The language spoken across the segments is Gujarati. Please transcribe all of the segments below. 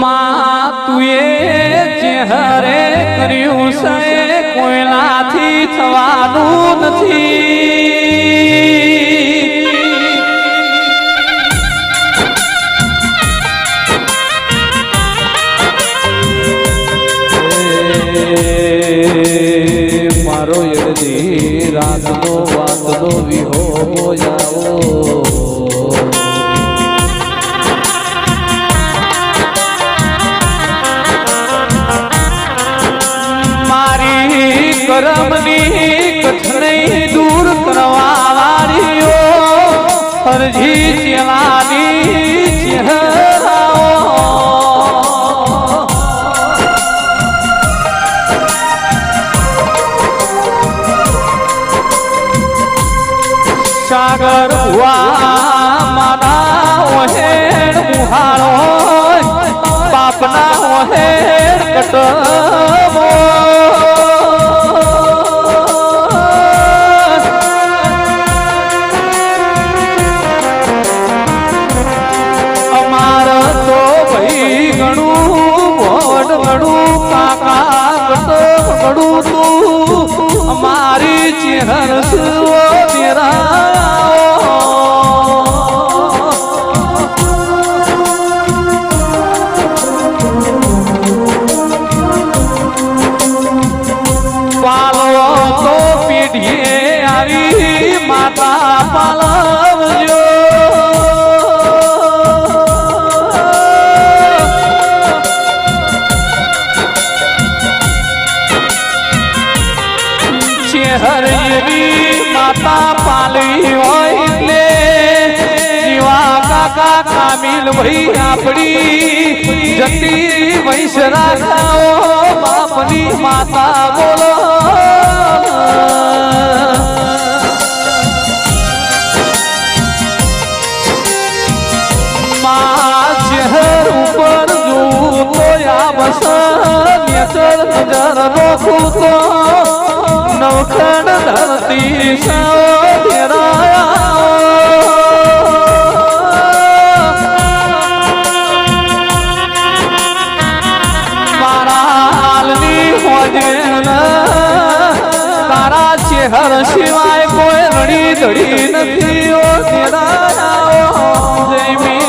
માં તુએ ચહેરે કર્યું છે કોઈનાથી થવાનું નથી. મારો યજી રાતનો વાતનો વિહો જાઓ કરમની કથનઈ દૂર કરવા વાળીઓ અરજી ચેલાની ચહેરાઓ. સાગર હુઆ માના ઓહેણ મુહારો બાપના ઓહેણ કટમો પેઢીએ આવી માતા પાલવજો. ચેહર એવી માતા પાલવી હોય એટલે જીવા કાકા કામિલ ભાઈ આપણી જતી વૈસરા ખાઓ બાપની માતા બોલો. નોખું તો નવખંડ ધરતી હાલની હોજેન તારા ચેહર સિવાય કોઈ રડી ધડી નથી, ઓ તેરા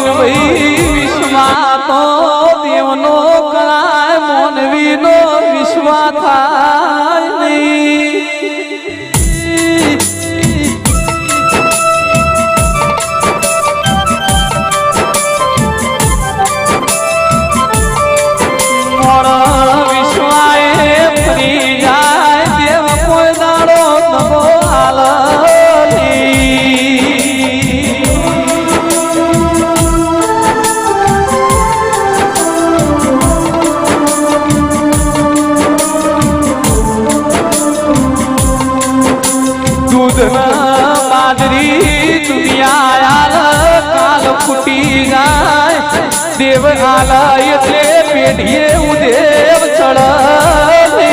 ભાઈ મોનવીનો વિશ્વા થાય નહીં. ફૂટી જાય દેવ આલા એટલે પેઢીએ ઉદેવ ચડાવી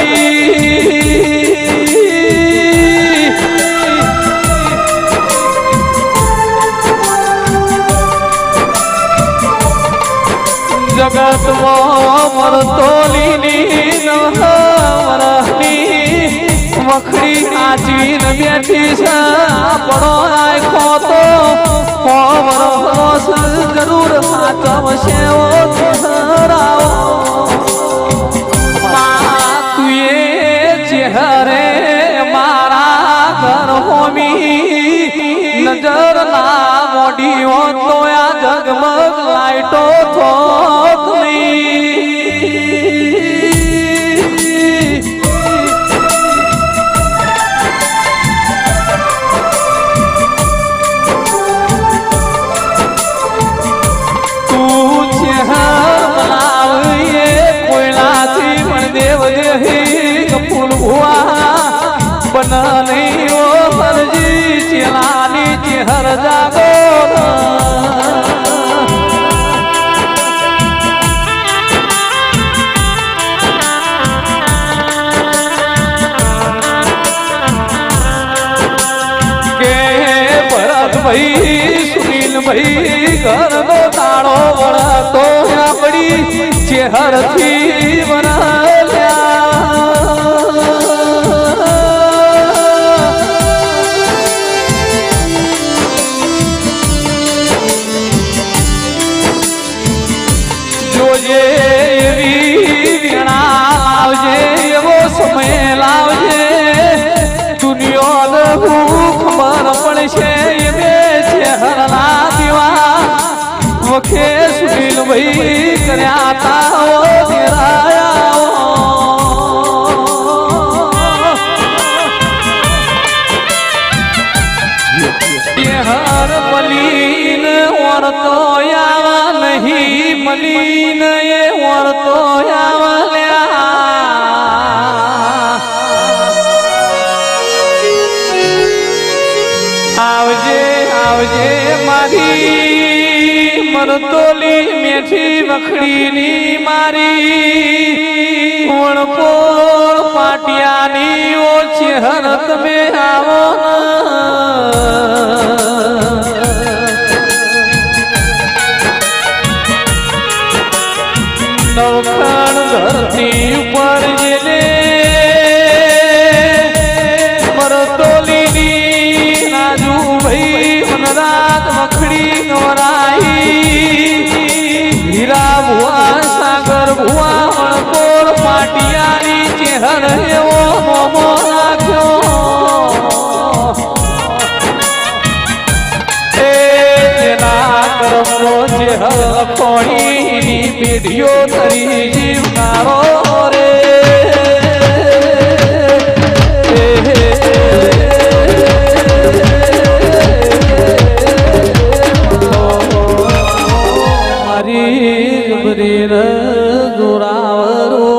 જગતમાં મરતો લીની વખડી આચવી ને બેઠી છે પડો આખો તો જરૂર સાચવશે તુએ ચહેરે મારા ઘર હોમી નજર વરાલ્યા જોજે એવી વેળા લાવજે એવો સમય લાવજે દુનિયાને હું પણ પડશે એ બે હરના દીવા વખે સુનિલ ભાઈ નહીં વળતો આવજે આવજે મારી, મરતોલી મેઠી વખડીની મારી. વણપોળ પાટિયાની ઓછી હરત તમે આવો. નવખણ ધરતી ઉપર જેને મરતોલીની રાજુ ભાઈ મનરાત મખડી નવરાઈ. હીરા ભુવા, સાગર ભુવા પાટિયાની ચેહર પેઢીઓ તરી જીવનારો રે. મારી ગોરાવરો જોરાવરો